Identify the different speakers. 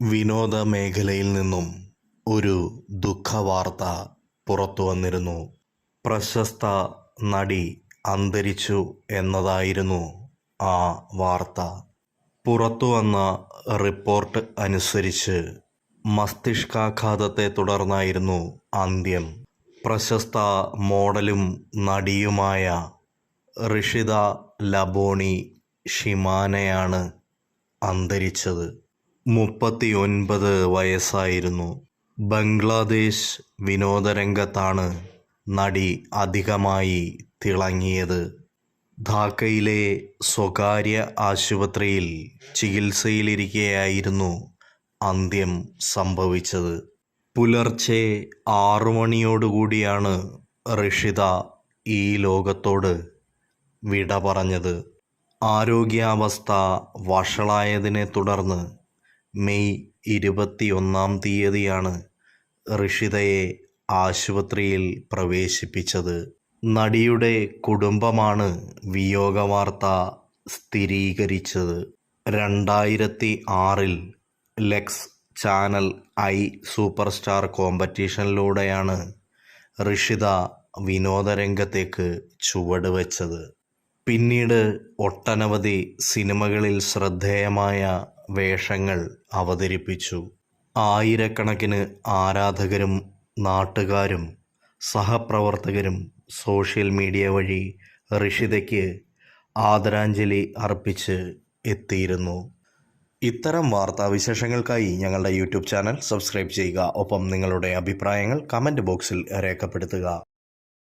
Speaker 1: വിനോദ മേഖലയിൽ നിന്നും ഒരു ദുഃഖവാർത്ത പുറത്തു വന്നിരുന്നു. പ്രശസ്ത നടി അന്തരിച്ചു എന്നതായിരുന്നു ആ വാർത്ത. പുറത്തു വന്ന റിപ്പോർട്ട് അനുസരിച്ച് മസ്തിഷ്കാഘാതത്തെ തുടർന്നായിരുന്നു അന്ത്യം. പ്രശസ്ത മോഡലും നടിയുമായ ഋഷിത ലബോണി ഷിമാനയാണ് അന്തരിച്ചത്. മുപ്പത്തിയൊൻപത് വയസ്സായിരുന്നു. ബംഗ്ലാദേശ് വിനോദരംഗത്താണ് നടി അധികമായി തിളങ്ങിയത്. ധാക്കയിലെ സ്വകാര്യ ആശുപത്രിയിൽ ചികിത്സയിലിരിക്കെയായിരുന്നു അന്ത്യം സംഭവിച്ചത്. പുലർച്ചെ ആറു മണിയോടുകൂടിയാണ് ഋഷിത ഈ ലോകത്തോട് വിട പറഞ്ഞത് ആരോഗ്യാവസ്ഥ വഷളായതിനെ തുടർന്ന് മെയ് ഇരുപത്തിയൊന്നാം തീയതിയാണ് ഋഷിതയെ ആശുപത്രിയിൽ പ്രവേശിപ്പിച്ചത്. നടിയുടെ കുടുംബമാണ് വിയോഗവാർത്ത സ്ഥിരീകരിച്ചത്. രണ്ടായിരത്തി ആറിൽ ലെക്സ് ചാനൽ ഐ സൂപ്പർ സ്റ്റാർ കോമ്പറ്റീഷനിലൂടെയാണ് ഋഷിത വിനോദരംഗത്തേക്ക് ചുവട് വെച്ചത് പിന്നീട് ഒട്ടനവധി സിനിമകളിൽ ശ്രദ്ധേയമായ വേഷങ്ങൾ അവതരിപ്പിച്ചു. ആയിരക്കണക്കിന് ആരാധകരും നാട്ടുകാരും സഹപ്രവർത്തകരും സോഷ്യൽ മീഡിയ വഴി ഋഷിതയ്ക്ക് ആദരാഞ്ജലി അർപ്പിച്ച് എത്തിയിരുന്നു. ഇത്തരം വാർത്താവിശേഷങ്ങൾക്കായി ഞങ്ങളുടെ യൂട്യൂബ് ചാനൽ സബ്സ്ക്രൈബ് ചെയ്യുക. ഒപ്പം നിങ്ങളുടെ അഭിപ്രായങ്ങൾ കമന്റ് ബോക്സിൽ രേഖപ്പെടുത്തുക.